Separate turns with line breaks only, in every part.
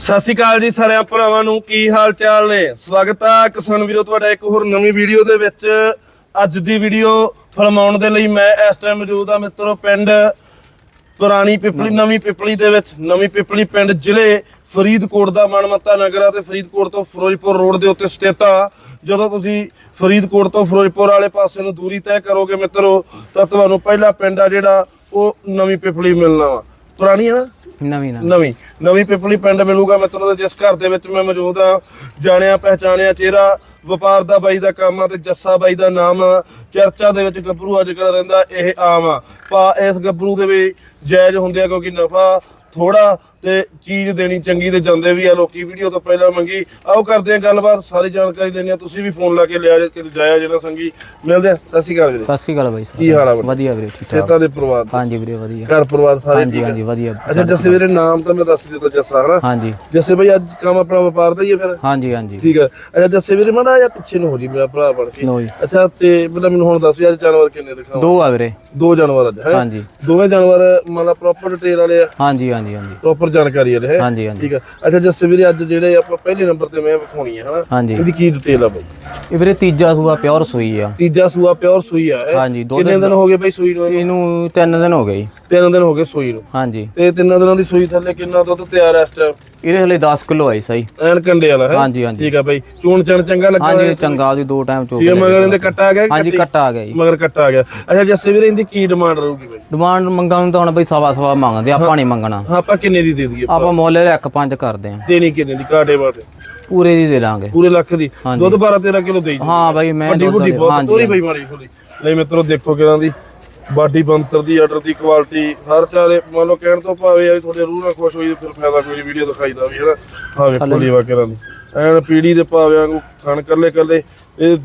ਸਤਿ ਸ਼੍ਰੀ ਅਕਾਲ ਜੀ ਸਾਰਿਆਂ ਭਰਾਵਾਂ ਨੂੰ ਕੀ ਹਾਲ ਚਾਲ ਨੇ? ਸਵਾਗਤ ਹੈ ਕਿਸਾਨ ਵੀਰੋ ਤੁਹਾਡਾ ਇੱਕ ਹੋਰ ਨਵੀਂ ਵੀਡੀਓ ਦੇ ਵਿੱਚ। ਅੱਜ ਦੀ ਵੀਡੀਓ ਫਿਲਮਾਉਣ ਦੇ ਲਈ ਮੈਂ ਇਸ ਟਾਈਮ ਮੌਜੂਦ ਆ ਮਿੱਤਰੋ ਪਿੰਡ ਪੁਰਾਣੀ ਪਿਪਲੀ ਨਵੀਂ ਪਿਪਲੀ ਦੇ ਵਿੱਚ। ਨਵੀਂ ਪਿਪਲੀ ਪਿੰਡ ਜ਼ਿਲ੍ਹੇ ਫਰੀਦਕੋਟ ਦਾ ਮਨਮੱਤਾ ਨਗਰ ਆ ਤੇ ਫਰੀਦਕੋਟ ਤੋਂ ਫਿਰੋਜ਼ਪੁਰ ਰੋਡ ਦੇ ਉੱਤੇ ਸਥਿਤ ਆ। ਜਦੋਂ ਤੁਸੀਂ ਫਰੀਦਕੋਟ ਤੋਂ ਫਿਰੋਜ਼ਪੁਰ ਵਾਲੇ ਪਾਸੇ ਨੂੰ ਦੂਰੀ ਤੈਅ ਕਰੋਗੇ ਮਿੱਤਰੋ ਤਾਂ ਤੁਹਾਨੂੰ ਪਹਿਲਾ ਪਿੰਡ ਆ ਜਿਹੜਾ ਉਹ ਨਵੀਂ ਪਿਪਲੀ ਮਿਲਣਾ ਵਾ। ਪੁਰਾਣੀ ਆ ਨਾ?
ਨਵੀਂ ਨਾ
ਨਵੀਂ। ਨਵੀਂ ਪਿਪਲੀ ਪਿੰਡ ਮਿਲੂਗਾ ਮਿੱਤਰੋ ਤੇ ਜਿਸ ਘਰ ਦੇ ਵਿੱਚ ਮੈਂ ਮੌਜੂਦ ਆ ਜਾਣਿਆ, ਪਹਿਚਾਣਿਆ ਚਿਹਰਾ, ਵਪਾਰ ਦਾ ਬਾਈ ਦਾ ਕੰਮ ਆ ਤੇ ਜੱਸਾ ਬਾਈ ਦਾ ਨਾਮ ਆ। ਚਰਚਾ ਦੇ ਵਿੱਚ ਗੱਭਰੂ ਅੱਜ ਕੱਲ੍ਹ ਰਹਿੰਦਾ ਇਹ ਆਮ ਆ। ਪਾ ਇਸ ਗੱਭਰੂ ਦੇ ਵੀ ਜਾਇਜ਼ ਹੁੰਦੇ ਆ ਕਿਉਂਕਿ ਨਫਾ ਥੋੜਾ ਤੇ ਚੀਜ਼ ਦੇਣੀ ਚੰਗੀ ਤੇ ਜਾਂਦੇ ਵੀ ਆ ਲੋਕੀ ਵੀਡੀਓ ਤੋਂ ਪਹਿਲਾਂ ਮੰਗੀ। ਆਓ ਕਰਦੇ ਆ ਗੱਲਬਾਤ ਸਾਰੀ ਜਾਣਕਾਰੀ ਲੈਣੀ ਆ ਤੁਸੀਂ ਵੀ ਫੋਨ ਲਾ ਕੇ ਲਿਆ ਜੇ ਕਿ ਜਾਇਆ ਜਿਹੜਾ ਸੰਗੀ। ਮਿਲਦੇ ਆ ਸਤਿ ਸ਼੍ਰੀ ਅਕਾਲ ਵੀਰੇ।
ਸਤਿ ਸ਼੍ਰੀ ਅਕਾਲ ਬਾਈ ਸਾਹਿਬ।
ਕੀ ਹਾਲ ਆ ਵੀਰੇ?
ਵਧੀਆ ਵੀਰੇ ਠੀਕ ਠਾਕ।
ਸੇਤਾ ਦੇ ਪਰਿਵਾਰ ਦੇ?
ਹਾਂਜੀ ਵੀਰੇ ਵਧੀਆ।
ਘਰ ਪਰਿਵਾਰ ਸਾਰੇ
ਹਾਂਜੀ
ਆ?
ਹਾਂਜੀ ਵਧੀਆ।
ਅੱਛਾ ਜੱਸੇ ਵੀਰੇ ਨਾਮ ਤਾਂ ਮੈਂ ਦੱਸ ਦਿੱਤਾ ਜੱਸਾ ਹਨਾ?
ਹਾਂਜੀ।
ਜੱਸੇ ਭਾਈ ਅੱਜ ਕੰਮ ਆਪਣਾ ਵਪਾਰ ਦਾ ਹੀ ਹੈ ਫਿਰ?
ਹਾਂਜੀ ਹਾਂਜੀ।
ਠੀਕ ਹੈ ਅੱਛਾ ਜੱਸੇ ਵੀਰੇ ਮਾੜਾ ਜਾਂ ਪਿੱਛੇ ਨੂੰ ਹੋ ਜੀ ਮੇਰਾ ਭਰਾ ਬਣ ਕੇ।
ਲੋ ਜੀ।
ਅੱਛਾ ਤੇ ਪਹਿਲਾਂ ਮੈਨੂੰ ਹੁਣ ਦੱਸ ਅੱਜ ਜਾਨਵਰ ਕਿੰਨੇ ਦਿਖਾਵਾਂ
ਦੋ ਆ ਵੀਰੇ।
ਦੋ ਜਾਨਵਰ ਅੱਜ ਹੈ?
ਹਾਂਜੀ।
ਦੋਵੇਂ ਜਾਨਵਰ ਮਤਲਬ ਪ੍ਰੋਪਰ ਡਿਟੇਲ ਵਾਲੇ ਆ?
ਹਾਂਜੀ ਹਾਂਜੀ ਹਾਂਜੀ।
ਪ੍ਰੋਪਰ ਜਾਣਕਾਰੀ ਹੈ
ਹਾਂਜੀ ਹਾਂਜੀ।
ਠੀਕ ਹੈ ਅੱਛਾ ਜੱਸੇ ਵੀਰੇ ਅੱਜ ਜਿਹੜੇ ਆਪਾਂ ਪਹਿਲੇ ਨੰਬਰ ਤੇ ਮੈਂ ਵਿਖਾਉਣੀ ਹੈ ਹਨਾ?
ਹਾਂਜੀ।
ਇਹਦੀ ਕੀ ਡਿਟੇਲ ਆ ਬਾਈ?
ਇਹ ਵੀਰੇ ਤੀਜਾ ਸੂਆ ਪਿਓਰ ਸੂਈ ਆ।
ਤੀਜਾ ਸੂਆ ਪਿਓਰ ਸੂਈ ਆ ਇਹ।
ਹਾਂਜੀ ਦੁੱਧ
ਕਿੰਨੇ ਦਿਨ ਹੋ ਗਏ ਬਾਈ ਸੂਈ ਨੂੰ ਇਹਨੂੰ?
ਇਹਨੂੰ ਤਿੰਨ ਦਿਨ ਹੋ ਗਏ ਜੀ।
ਤਿੰਨ ਦਿਨ ਹੋ ਗਏ ਸੂਈ ਨੂੰ।
ਹਾਂਜੀ।
ਤੇ ਤਿੰਨਾਂ ਦਿਨਾਂ ਦੀ ਸੂਈ ਥੱਲੇ ਕਿੰਨਾ ਦੁੱਧ ਤਿਆਰ ਹੈ ਇਸ ਟਾਈਮ
ਇਹਦੇ ਹਲੇ 10 ਕਿਲੋ ਆਈ ਸਹੀ।
ਐਨ ਕੰਡੇ ਵਾਲਾ ਹੈ?
ਹਾਂਜੀ ਹਾਂਜੀ।
ਠੀਕ ਆ ਬਾਈ। ਚੂਣ ਚਣ ਚੰਗਾ ਲੱਗਾ
ਹਾਂਜੀ ਚੰਗਾ ਉਹਦੀ ਦੋ ਟਾਈਮ ਚੋਕ
ਠੀਕ ਮਗਰ ਇਹਦੇ ਕੱਟਾ ਆ ਗਿਆ ਕਿ
ਹਾਂਜੀ
ਕੱਟੀ?
ਕੱਟਾ ਆ ਗਿਆ ਜੀ।
ਮਗਰ ਕੱਟਾ ਆ ਗਿਆ। ਅੱਛਾ ਜੱਸੇ ਵੀਰੇ ਇਹਦੀ ਕੀ ਡਿਮਾਂਡ ਰਹੂਗੀ ਬਾਈ?
ਡਿਮਾਂਡ ਮੰਗਾਂ ਨੂੰ ਤਾਂ ਹੁਣ ਬਈ ਸਵਾ ਸਵਾ ਮੰਗਦੇ ਆਪਾਂ ਨਹੀਂ ਮੰਗਣਾ।
ਹਾਂ ਆਪਾਂ ਕਿੰਨੇ ਦੀ ਦੇ ਦਈਏ
ਆਪਾਂ? ਮੁੱਲ ਇੱਕ ਪੰਜ ਕਰਦੇ ਆ
ਦੇਣੀ ਕਿੰਨੇ ਦੀ? ਕਾਟੇ ਬਾਟੇ
ਪੂਰੇ ਦੀ ਦੇ ਲਾਂਗੇ
ਪੂਰੇ ਲੱਖ ਦੀ। ਦੁੱਧ 12 13 ਕਿਲੋ ਦੇਈ
ਹਾਂ ਬਾਈ ਮੈਂ
ਵੱਡੀ
ਦੁੱਧ
ਵੱਡੀ ਬਹੁਤ
ਹਾਂਜੀ
ਤੋਰੀ ਬਈ ਮਾੜੀ ਖੋਲੀ ਨਹੀਂ ਮਿੱਤਰੋ ਦੇਖੋ ਕਿਹਨਾਂ ਦੀ। ਬਾਡੀ ਬੰਤਰ ਦੀ ਆਰਡਰ ਦੀ ਕੁਆਲਿਟੀ ਹਰ ਚਾਰੇ ਮੰਨ ਲਓ ਕਹਿਣ ਤੋਂ ਭਾਵੇਂ ਆ ਤੁਹਾਡੇ ਰੂਹ ਨਾਲ ਖੁਸ਼ ਹੋਈ ਤੇ ਫਿਰ ਫਾਇਦਾ ਕੋਈ ਵੀਡੀਓ ਦਿਖਾਈਦਾ ਵੀ ਹਨਾ ਹਾਂ ਵੇਖੋ ਲੇਵਾ ਦੀ। ਐਨ ਪੀੜੀ ਦੇ ਭਾਵੇਂ ਵਾਂਗੂ ਥਣ ਕੱਲੇ ਕੱਲੇ ਇਹ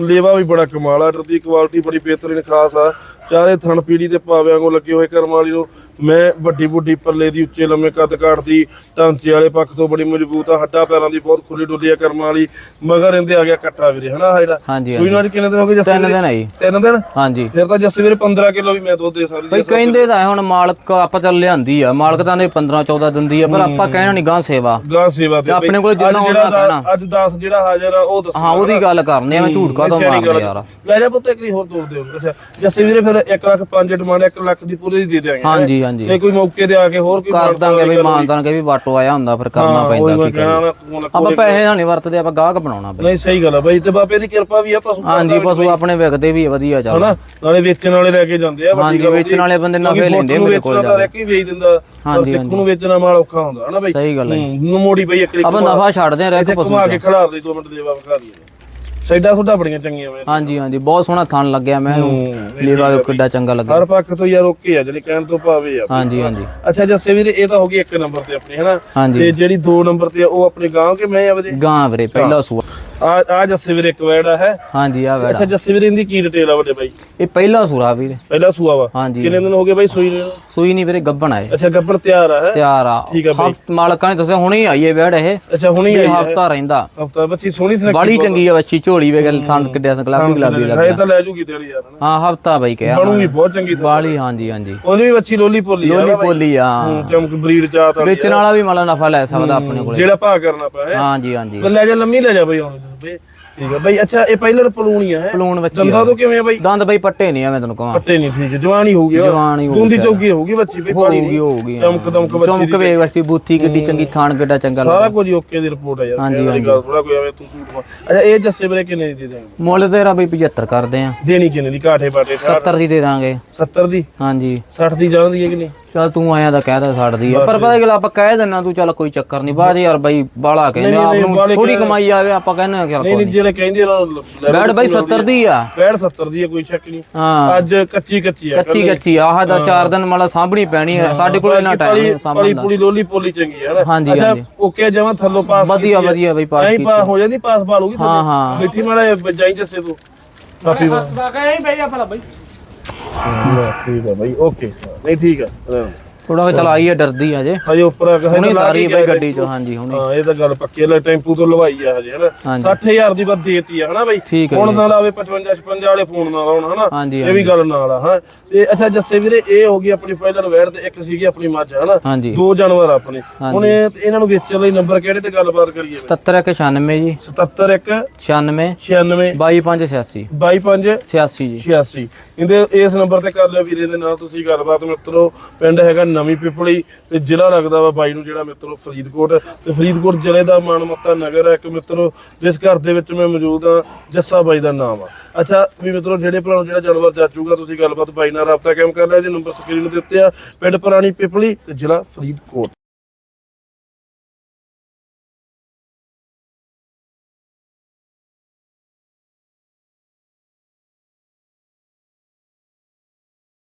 ਲੇਵਾ ਵੀ ਬੜਾ ਕਮਾਲ ਆ ਦੀ ਕੁਆਲਿਟੀ ਬੜੀ ਬਿਹਤਰੀਨ ਖਾਸ ਆ। ਚਾਰੇ ਥਣ ਪੀੜੀ ਦੇ ਭਾਵੇਂ ਵਾਂਗੂ ਲੱਗੇ ਹੋਏ ਕਰਮ ਵਾਲੀ ਨੂੰ। ਮੈਂ ਵੱਡੀ ਵੱਡੀ ਪੱਲੇ ਦੀ ਉੱਚੇ ਲੰਮੇ ਕੱਦ ਕਾਠ ਦੀ ਢਾਂਚੇ ਵਾਲੇ ਪੱਖ ਤੋਂ ਬੜੀ ਮਜ਼ਬੂਤ ਆ ਹੱਡਾਂ ਪੈਰਾਂ ਦੀ ਬਹੁਤ ਖੁੱਲੀ ਡੁੱਲੀ ਆ ਕਰਮ ਵਾਲੀ। ਮਗਰ ਇਹਦੇ ਆ ਗਿਆ ਕੱਟਾ ਵੀਰੇ ਹਨਾ ਜਿਹੜਾ? ਸੂਈ ਨੂੰ ਕਿੰਨੇ ਦਿਨ ਹੋ ਗਏ ਜੱਸੇ
ਤਿੰਨ? ਦਿਨ ਆਈ
ਤਿੰਨ ਦਿਨ?
ਹਾਂਜੀ।
ਫਿਰ ਤਾਂ ਜੱਸੇ ਵੀਰੇ 15 ਕਿਲੋ ਵੀ ਮੈਂ ਦੁੱਧ ਦੇ ਸਕਦੀ
ਬਈ ਕਹਿੰਦੇ ਤਾਂ ਹੁਣ ਮਾਲਕ ਆਪਾਂ ਚੱਲ ਲਿਆਂਦੀ ਆ ਮਾਲਕ ਤਾਂ ਨੇ 15 14 ਦਿੰਦੀ ਆ ਪਰ ਆਪਾਂ ਕਹਿਣਾ ਨਹੀਂ ਗਾਂ ਸੇਵਾ।
ਗਾਂ ਸੇਵਾ ਤੇ
ਆਪਣੇ ਕੋਲ ਜਿੰਨਾ ਉਹਨਾਂ ਕਹਿਣਾ।
ਅੱਜ 10 ਜਿਹੜਾ ਹਾਜ਼ਰ ਆ ਉਹ ਦੱਸੋ।
ਹਾਂ ਉਹਦੀ ਗੱਲ ਕਰਨੀ ਆ ਮੈਂ ਝੂਠ
ਸਿਆਣੀ ਗੱਲ
ਮਾਰਦਾ ਯਾਰ।
ਲੈ ਜਾ ਪੁੱਤ ਇੱਕ ਦੀ ਹੋਰ ਤੋੜ ਦਿਓ। ਅੱਛਾ ਜੱਸੇ ਵੀਰੇ ਫਿਰ 1 ਲੱਖ 5 ਡਿਮਾਂਡ 1 ਲੱਖ ਦੀ ਪੂਰੀ ਦੀ ਦੇ ਦਿਆਂਗੇ
ਹਾਂਜੀ ਹਾਂਜੀ।
ਤੇ ਕੋਈ ਮੌਕੇ ਤੇ ਆ ਕੇ ਹੋਰ ਕੋਈ
ਕਰ ਦਾਂਗੇ ਬਈ ਮਾਨਤਾਨ ਕੇ ਵੀ। ਬਾਟੋ ਆਇਆ ਹੁੰਦਾ ਫਿਰ ਕਰਨਾ ਪੈਂਦਾ ਕੀ ਕਰੀਏ। ਆਪਾਂ ਪੈਸੇ ਨਹੀਂ ਵਰਤਦੇ ਆਪਾਂ ਗਾਹਕ ਬਣਾਉਣਾ ਬਈ।
ਨਹੀਂ ਸਹੀ ਗੱਲ ਆ ਬਾਈ ਤੇ ਬਾਬੇ ਦੀ ਕਿਰਪਾ ਵੀ ਆ ਪਸ਼ੂ
ਹਾਂਜੀ ਪਸ਼ੂ ਆਪਣੇ ਵਿਕਦੇ ਵੀ ਵਧੀਆ ਚੱਲ।
ਹਨਾ? ਨਾਲੇ ਵੇਚਣ ਵਾਲੇ ਲੈ ਕੇ ਜਾਂਦੇ ਆ
ਹਾਂਜੀ ਵੇਚਣ ਵਾਲੇ ਬੰਦੇ ਨਫੇ ਲੈਂਦੇ ਮੇਰੇ ਕੋਲ
ਤਾਂ
ਜਾ
ਹੀ ਵੇਚ ਦਿੰਦਾ
ਹਾਂਜੀ,
ਸਿੱਖ ਨੂੰ ਵੇਚਣਾ ਮਾਲ ਔਖਾ ਹੁੰਦਾ ਹਨਾ ਬਾਈ?
ਸਹੀ ਗੱਲ ਹੈ
ਮੋੜੀ ਬਈ ਇੱਕ
ਆਪਾਂ ਨਫਾ ਛੱਡਦੇ ਆ ਰਹਿ ਕੇ ਪਸ਼ੂ
ਘੁਮਾ ਕੇ ਖੜਾ ਦੇ 2 ਮਿੰਟ ਦੇ ਵਾ ਵਿਖਾ ਦਈਏ ਸਾਈਡਾਂ ਸੁੱਡਾ ਬੜੀਆਂ ਚੰਗੀਆਂ ਮੈਂ
ਹਾਂਜੀ ਹਾਂਜੀ ਬਹੁਤ ਸੋਹਣਾ ਥਣ ਲੱਗਿਆ ਮੈਨੂੰ। ਲੀਵਾ ਵੀ ਕਿੱਡਾ ਚੰਗਾ ਲੱਗਿਆ।
ਹਰ ਪੱਖ ਤੋਂ ਯਾਰ ਓਕੇ ਆ ਜਿਹੜੀ ਕਹਿਣ ਤੋਂ ਭਾਵੇਂ ਆ।
ਹਾਂਜੀ ਹਾਂਜੀ।
ਅੱਛਾ ਜੱਸੇ ਵੀਰੇ ਇਹ ਤਾਂ ਹੋ ਗਈ ਇੱਕ ਨੰਬਰ ਤੇ ਆਪਣੀ ਹਨਾ? ਤੇ ਜਿਹੜੀ 2 ਨੰਬਰ ਤੇ ਆ ਉਹ ਆਪਣੇ ਗਾਂਵ ਕੇ ਮੈਂ ਆ ਵੀਰੇ?
ਗਾਂ ਵੀਰੇ ਪਹਿਲਾ ਸੂਆ।
ਆ ਆ ਜੱਸੇ ਵੀਰੇ ਇੱਕ ਵੈੜਾ ਹੈ?
ਹਾਂਜੀ ਆ
ਅੱਛਾ
ਵੜਾ
ਜੱਸੇ ਵੀਰੇ ਇਹਦੀ ਕੀ ਡਿਟੇਲ ਆ ਵੱਡੇ ਬਾਈ?
ਇਹ ਪਹਿਲਾ ਸੂਰਾ ਵੀਰੇ।
ਪਹਿਲਾ ਸੂਆ ਵਾ?
ਹਾਂਜੀ।
ਕਿੰਨੇ ਦਿਨ ਹੋ ਗਏ ਬਾਈ ਸੂਈ ਨੂੰ?
ਸੂਈ ਨਹੀਂ ਵੀਰੇ ਗੱਬਣ ਆਏ
ਅੱਛਾ ਗੱਬਰ ਤਿਆਰ ਆ ਹੈ?
ਤਿਆਰ ਆ।
ਠੀਕ ਆ ਬਾਈ।
ਹਫ਼- ਮਾਲਕਾਂ ਨੇ ਦੱਸਿਆ ਹੁਣੇ ਹੀ ਆਈ ਇਹ।
ਅੱਛਾ ਹੁਣੀ ਆਈ ਹੈ।
ਹਫਤਾ ਰਹਿੰਦਾ।
ਹਫਤਾ ਬੱਚੀ ਸੋਹਣੀ ਸੁਨੱਖੀ
ਬੜੀ ਚੰਗੀ ਆ ਬੱਚੀ ਝੋਲੀ ਵੇ ਗੱਲ ਥਣ ਕਿੱਡਿਆ ਗੁਲਾਬੀ ਗੁਲਾਬੀ ਲੱਗਦਾ
ਤਾਂ ਲੈ ਜੂਗੀ ਤੇਰੀ ਯਾਰ
ਹਾਂ ਹਫਤਾ ਬਾਈ ਕਿਹਾ
ਬਣੂਗੀ ਬਹੁਤ ਚੰਗੀ
ਬਾਲੀ ਹਾਂਜੀ ਹਾਂਜੀ।
ਉਹਦੀ ਵੀ ਬੱਚੀ ਲੋਲੀ ਪੋਲੀ ਆ
ਲੋਲੀ ਪੋਲੀ ਆ।
ਚਮਕ ਬਰੀਡ ਚਾਤ
ਵੇਚਣ ਵਾਲਾ ਵੀ ਮਾਲਾ ਨਫਾ ਲੈ ਸਕਦਾ ਆਪਣੇ ਕੋਲੇ।
ਜਿਹੜਾ ਭਾਅ ਕਰਨਾ ਪਿਆ
ਹਾਂਜੀ ਹਾਂਜੀ।
ਲੈ ਜਾ ਲੰਮੀ ਲੈ ਜਾ ਬਈ ਹੁਣ। ਬਈ ਠੀਕ ਹੈ ਬਈ ਅੱਛਾ ਇਹ ਪਹਿਲਰ ਪਲੂਣੀਆਂ ਹੈ
ਪਲੂਣ ਬੱਚੀ
ਦੰਦਾਂ ਤੋਂ ਕਿਵੇਂ ਆ ਬਈ?
ਦੰਦ ਬਈ ਪੱਟੇ ਨਹੀਂ ਆ ਮੈਂ ਤੈਨੂੰ ਕਹਾਂ।
ਪੱਟੇ ਨਹੀਂ ਠੀਕ ਜਵਾਨੀ ਹੋਊਗੀ।
ਜਵਾਨ ਹੀ ਹੋਊਗੀ ਸ਼ਾਇਦ।
ਚੌਕੀ ਹੋਊਗੀ ਬੱਚੀ ਬਈ ਪਾਣੀ
ਹੋਊਗੀ ਹੋਊਗੀ।
ਚਮਕ ਦਮਕ ਬੱਚੀ
ਚਮਕ ਵੇ ਵਸਤੀ ਬੂਥੀ ਕਿੱਡੀ ਚੰਗੀ ਥਾਣ ਕਿੱਡਾ ਚੰਗਾ
ਸਾਰਾ
ਲੱਗਦਾ।
ਕੁਝ ਓਕੇ ਦੀ ਰਿਪੋਰਟ ਹੈ ਯਾਰ
ਹਾਂਜੀ,
ਗੱਲ ਥੋੜਾ ਕੋਈ ਐਵੇਂ ਤੂੰ ਝੂਠ ਮਾਰ ਅੱਛਾ ਇਹ ਜੱਸੇ ਵੀਰੇ ਕਿੰਨੇ ਦੀ ਦੇ ਦੇਣਗੇ?
ਮੁੱਲ ਤੇਰਾ ਬਈ 75 ਕਰਦੇ ਆ।
ਦੇਣੀ ਕਿੰਨੇ ਦੀ? ਕਾਠੇ ਬਾਟੇ
70 ਦੀ ਦੇ ਦਾਂਗੇ।
70 ਦੀ?
ਹਾਂਜੀ।
60 ਦੀ ਜਾਂਦੀ ਹੈ ਕਿ ਨਹੀਂ?
ਚੱਲ ਤੂੰ ਆਇਆ ਤਾਂ ਕਹਿ ਦੇ ਛੱਡਦੀ ਆ। ਪਰ ਪਤਾ ਕੀ ਆਪਾਂ ਕਹਿ ਦਿੰਨਾ ਤੂੰ ਚੱਲ ਕੋਈ ਚੱਕਰ ਨਹੀਂ 'ਚ ਯਾਰ ਬਈ ਬਾਲਾ ਕਹਿੰਦੇ ਆਪ ਨੂੰ ਥੋੜੀ ਕਮਾਈ ਆਵੇ ਆਪਾਂ ਕਹਿੰਦੇ ਆ ਚੱਲ
ਨਹੀਂ
ਕੋਈ
ਨਹੀਂ ਜਿਹੜੇ ਕਹਿੰਦੇ
ਬੈਡ ਬਈ 70 ਦੀ ਆ।
65 70 ਦੀ ਹੈ ਕੋਈ ਸ਼ੱਕ ਨਹੀਂ।
ਹਾਂ।
ਅੱਜ ਕੱਚੀ ਕੱਚੀ ਹੈ
ਕੱਚੀ ਕੱਚੀ ਆਹ ਦਾ ਚਾਰ ਦਿਨ ਮਾਲਾ ਸਾਂਭਣੀ ਪੈਣੀ ਹੈ ਸਾਡੇ ਕੋਲ ਇੰਨਾ ਟਾਈਮ ਨਹੀਂ ਸਾਂਭਣ ਦਾ।
ਪੂਰੀ ਲੋਲੀ ਪੋਲੀ ਚੰਗੀ ਹੈ ਨਾ
ਹਾਂਜੀ,
ਅੱਛਾ
ਹਾਂਜੀ।
ਓਕੇ ਜਮਾ ਥੱਲੋਂ ਪਾਸ
ਵਧੀਆ ਵਧੀਆ ਬਈ ਪਾਸ ਕੀਤੀ।
ਹੋ ਜਾਂਦੀ ਪਾਸ ਪਾ ਲੂਗੀ
ਹਾਂ ਹਾਂ।
ਮਿੱਠੀ ਮਾੜਾ ਜਾਈ ਜੱਸੇ ਤੂੰ। ਸਾਪੀ ਵਾ ਠੀਕ ਆ ਬਾਈ ਓਕੇ। ਨਹੀਂ ਠੀਕ ਆ।
ਥੋੜਾ ਚਲ ਆਈ ਹੈ ਡਰਦੀ ਆ ਜੇ
ਹਜੇ ਉੱਪਰ ਆ ਕੇ ਹਜੇ
ਹੁਣੇ ਤਾਰੀ ਬਈ ਗੱਡੀ ਚੋਂ ਹਾਂਜੀ ਹੁਣੇ।
ਹਾਂ ਇਹ ਤਾਂ ਗੱਲ ਪੱਕੀ ਹੈ ਲੈ ਟੈਂਪੂ ਤੋਂ ਲਵਾਈ ਆ ਹਜੇ ਹਨਾ।
ਹਾਂਜੀ।
60000 ਦੀ ਬਾਤ ਦੇਤੀ ਆ ਹਨਾ ਬਈ। ਹੁਣ ਨਾਲ ਆਵੇ 55 56 ਵਾਲੇ ਫੋਨ ਨਾਲ ਆਉਣ ਹਨਾ। ਇਹ ਵੀ ਗੱਲ ਨਾਲ ਆ ਹਾਂ। ਤੇ ਅੱਛਾ ਜੱਸੇ ਵੀਰੇ ਇਹ ਹੋ ਗਈ ਆਪਣੀ ਪਹਿਲਾਂ ਵੈੜ ਤੇ ਇੱਕ ਸੀਗੀ ਆਪਣੀ ਮੱਝ ਹਨਾ। ਦੋ ਜਾਨਵਰ ਆ ਆਪਣੇ। ਹੁਣ ਇਹਨਾਂ ਨੂੰ ਵੇਚਣ ਲਈ ਨੰਬਰ ਕਿਹੜੇ ਤੇ ਗੱਲਬਾਤ ਕਰੀਏ
77196 ਜੀ।
77
96
96
22586
22
86 ਜੀ।
86 ਇਹਦੇ ਇਸ ਨੰਬਰ ਤੇ ਕਰ ਲਿਓ ਵੀਰੇ ਦੇ ਨਾਲ ਤੁਸੀਂ ਗੱਲਬਾਤ ਮਿੱਤਰੋ। ਪਿੰਡ ਹੈਗਾ ਨਵੀਂ ਪਿਪਲੀ ਤੇ ਜ਼ਿਲ੍ਹਾ ਲੱਗਦਾ ਵਾ ਬਾਈ ਨੂੰ ਜਿਹੜਾ ਮਿੱਤਰੋ ਫਰੀਦਕੋਟ। ਤੇ ਫਰੀਦਕੋਟ ਜ਼ਿਲ੍ਹੇ ਦਾ ਮਾਨਮੱਤਾ ਨਗਰ ਹੈ ਇੱਕ ਮਿੱਤਰੋ, ਜਿਸ ਘਰ ਦੇ ਵਿੱਚ ਮੈਂ ਮੌਜੂਦ ਹਾਂ, ਜੱਸਾ ਬਾਈ ਦਾ ਨਾਮ ਆ। ਅੱਛਾ, ਵੀ ਮਿੱਤਰੋ, ਜਿਹੜੇ ਭਰਾ ਨੂੰ ਜਿਹੜਾ ਜਾਨਵਰ ਜਾਚੂਗਾ ਤੁਸੀਂ ਗੱਲਬਾਤ ਬਾਈ ਨਾਲ ਰਾਬਤਾ ਕਾਇਮ ਕਰ ਲਿਆ ਜੀ ਨੰਬਰ ਸਕਰੀਨ ਦੇ ਉੱਤੇ ਆ। ਪਿੰਡ ਪੁਰਾਣੀ ਪਿਪਲੀ ਤੇ ਜ਼ਿਲ੍ਹਾ ਫਰੀਦਕੋਟ।